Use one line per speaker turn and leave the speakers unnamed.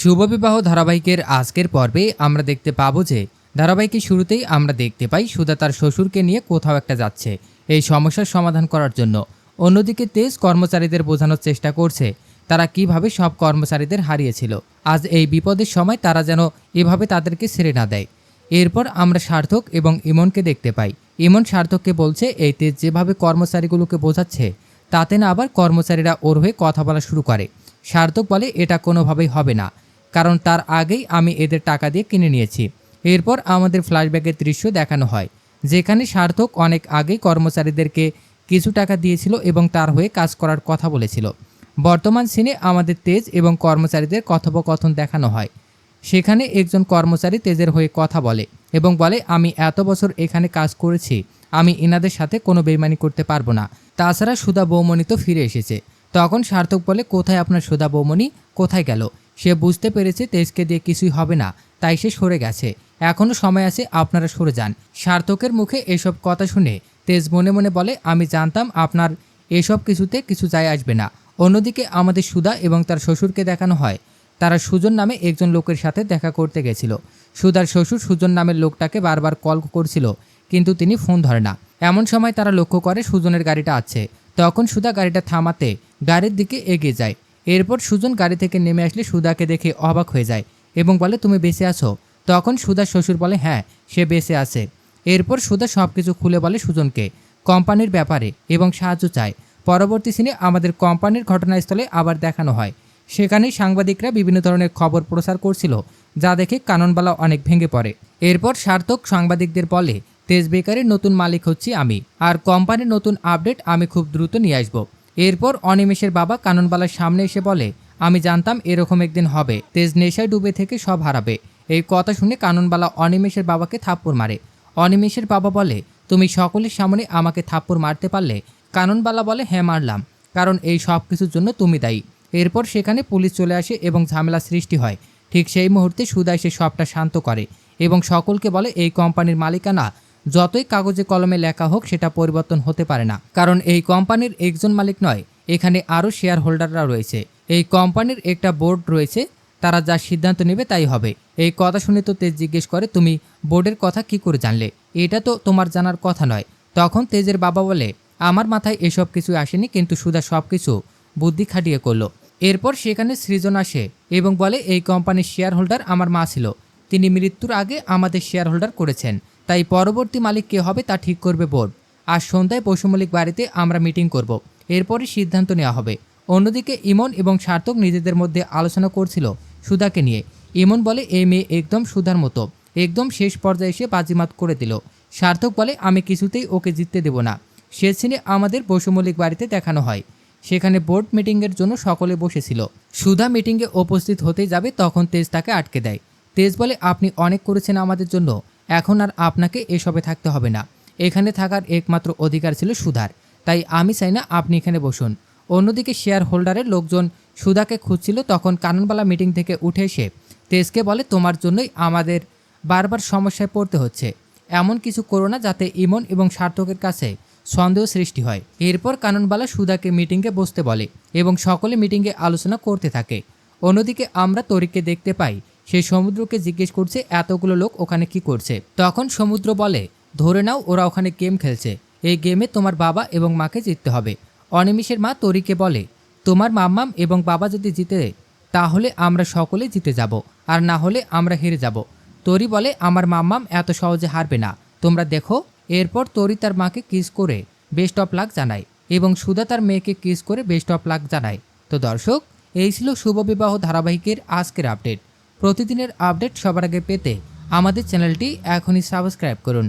শুভবিবাহ ধারাবাহিকের আজকের পর্বে আমরা দেখতে পাবো যে ধারাবাহিকের শুরুতেই আমরা দেখতে পাই সুধা তার শ্বশুরকে নিয়ে কোথাও একটা যাচ্ছে। এই সমস্যার সমাধান করার জন্য। অন্যদিকে তেজ কর্মচারীদের বোঝানোর চেষ্টা করছে তারা কীভাবে সব কর্মচারীদের হারিয়েছিল। আজ এই বিপদের সময় তারা যেন এভাবে তাদেরকে ছেড়ে না দেয়। এরপর আমরা সার্থক এবং ইমনকে দেখতে পাই। ইমন সার্থককে বলছে, এই তেজ যেভাবে কর্মচারীগুলোকে বোঝাচ্ছে, তাতে না আবার কর্মচারীরা ওর হয়ে কথা বলা শুরু করে। সার্থক বলে, এটা কোনোভাবেই হবে না। কারণ তার আগেই আমি এদের টাকা দিয়ে কিনে নিয়েছি। এরপর আমাদের ফ্ল্যাশব্যাকের দৃশ্য দেখানো হয়, যেখানে সার্থক অনেক আগেই কর্মচারীদেরকে কিছু টাকা দিয়েছিল এবং তার হয়ে কাজ করার কথা বলেছিল। বর্তমান সিনে আমাদের তেজ এবং কর্মচারীদের কথোপকথন দেখানো হয়। সেখানে একজন কর্মচারী তেজের হয়ে কথা বলে এবং বলে, আমি এত বছর এখানে কাজ করেছি, আমি এনাদের সাথে কোনো বেইমানি করতে পারব না। তাছাড়া সুধা বৌমণি তো ফিরে এসেছে। তখন সার্থক বলে, কোথায় আপনার সুধা বৌমণি? কোথায় গেল? সে বুঝতে পেরেছে তেজকে দিয়ে কিছুই হবে না, তাই সে সরে গেছে। এখনও সময় আছে, আপনারা সরে যান। সার্থকের মুখে এসব কথা শুনে তেজ মনে মনে বলে, আমি জানতাম আপনার এসব কিছুতে কিছু যায় আসবে না। অন্যদিকে আমাদের সুধা এবং তার শ্বশুরকে দেখানো হয়। তারা সুজন নামে একজন লোকের সাথে দেখা করতে গেছিল। সুধার শ্বশুর সুজন নামের লোকটাকে বারবার কল করছিল, কিন্তু তিনি ফোন ধরে না। এমন সময় তারা লক্ষ্য করে সুজনের গাড়িটা আছে। তখন সুধা গাড়িটা থামাতে গাড়ির দিকে এগিয়ে যায়। এরপর সুজন গাড়ি থেকে নেমে আসলে সুধাকে দেখে অবাক হয়ে যায় এবং বলে, তুমি বেঁচে আছো? তখন সুধার শ্বশুর বলে হ্যাঁ সে বেঁচে আছে। এরপর সুধা সব কিছু খুলে বলে সুজনকে, কোম্পানির ব্যাপারে এবং সাহায্য চায় পরবর্তী সিনে আমাদের কোম্পানির ঘটনাস্থলে আবার দেখানো হয়। সেখানে সাংবাদিকরা বিভিন্ন ধরনের খবর প্রচার করছিল, যা দেখে কাননবালা অনেক ভেঙে পড়ে। এরপর সার্থক সাংবাদিকদের বলে তেজ বেকারের নতুন মালিক হচ্ছি আমি, আর কোম্পানির নতুন আপডেট আমি খুব দ্রুত নিয়ে আসব। এরপর অনিমেষের বাবা কাননবালার সামনে এসে বলে, আমি জানতাম এরকম একদিন হবে। তেজ নেশায় ডুবে থেকে সব হারাবে। এই কথা শুনে কাননবালা অনিমেষের বাবাকে থাপ্পড় মারে। অনিমেষের বাবা বলে, তুমি সকলের সামনে আমাকে থাপ্পড় মারতে পারলে? কাননবালা বলে হ্যাঁ মারলাম। কারণ এই সব কিছুর জন্য তুমি দায়ী। এরপর সেখানে পুলিশ চলে আসে এবং ঝামেলা সৃষ্টি হয়। ঠিক সেই মুহূর্তে সুদা এসে সবটা শান্ত করে এবং সকলকে বলে, এই কোম্পানির মালিকানা যতই কাগজে কলমে লেখা হোক, সেটা পরিবর্তন হতে পারে না। কারণ এই কোম্পানির একজন মালিক নয়, এখানে আরও শেয়ার হোল্ডাররা রয়েছে। এই কোম্পানির একটা বোর্ড রয়েছে, তারা যা সিদ্ধান্ত নেবে তাই হবে। এই কথা শুনে তো তেজ জিজ্ঞেস করে, তুমি বোর্ডের কথা কি করে জানলে? এটা তো তোমার জানার কথা নয়। তখন তেজের বাবা বলে, আমার মাথায় এসব কিছু আসেনি, কিন্তু সুধা সব কিছু বুদ্ধি খাটিয়ে করল। এরপর সেখানে সৃজন আসে এবং বলে, এই কোম্পানির শেয়ার হোল্ডার আমার মা ছিল। তিনি মৃত্যুর আগে আমাদের শেয়ার হোল্ডার করেছেন। তাই পরবর্তী মালিক কে হবে তা ঠিক করবে বোর্ড। আজ সন্ধ্যায় পশুমলিক বাড়িতে আমরা মিটিং করব। এরপরই সিদ্ধান্ত নেওয়া হবে। অন্যদিকে ইমন এবং সার্থক নিজেদের মধ্যে আলোচনা করছিল সুধাকে নিয়ে। ইমন বলে, এই মেয়ে একদম সুধার মতো। একদম শেষ পর্যায়ে এসে বাজিমাত করে দিল। সার্থক বলে, আমি কিছুতেই ওকে জিততে দেব না। সে সিনে আমাদের পশুমলিক বাড়িতে দেখানো হয়। সেখানে বোর্ড মিটিংয়ের জন্য সকলে বসেছিল। সুধা মিটিংয়ে উপস্থিত হতে যাবে, তখন তেজ তাকে আটকে দেয়। তেজ বলে, আপনি অনেক করেছেন আমাদের জন্য। এখন আর আপনাকে এসবে থাকতে হবে না। এখানে থাকার একমাত্র অধিকার ছিল সুধার। তাই আমি চাই না আপনি এখানে বসুন। অন্যদিকে শেয়ার হোল্ডারের লোকজন সুধাকে খুঁজছিল তখন কাননবালা মিটিং থেকে উঠে এসে তেজকে বলে, তোমার জন্যই আমাদের বারবার সমস্যায় পড়তে হচ্ছে। এমন কিছু করো না যাতে ইমন এবং সার্থকের কাছে সন্দেহ সৃষ্টি হয়। এরপর কাননবালা সুধাকে মিটিংয়ে বসতে বলে এবং সকলে মিটিংয়ে আলোচনা করতে থাকে। অন্যদিকে আমরা তরিককে দেখতে পাই সে সমুদ্রকে জিজ্ঞেস করছে, এতগুলো লোক ওখানে কি করছে? তখন সমুদ্র বলে, ধরে নাও, ওরা ওখানে গেম খেলছে। এই গেমে তোমার বাবা এবং মাকে জিততে হবে। অনিমিষের মা তরিকে বলে, তোমার মাম্মাম এবং বাবা যদি জিতে, তাহলে আমরা সকলে জিতে যাব, আর না হলে আমরা হেরে যাব। তরি বলে, আমার মাম্মাম এত সহজে হারবে না। তোমরা দেখো। এরপর তরি তার মাকে কিস করে বেস্ট অফ লাক জানায় এবং সুধা তার মেয়েকে কিস করে বেস্ট অফ লাক জানায়। তো দর্শক, এই ছিল শুভ বিবাহ ধারাবাহিকের আজকের আপডেট। প্রতিদিনের আপডেট সবার আগে পেতে আমাদের চ্যানেলটি এখনই সাবস্ক্রাইব করুন।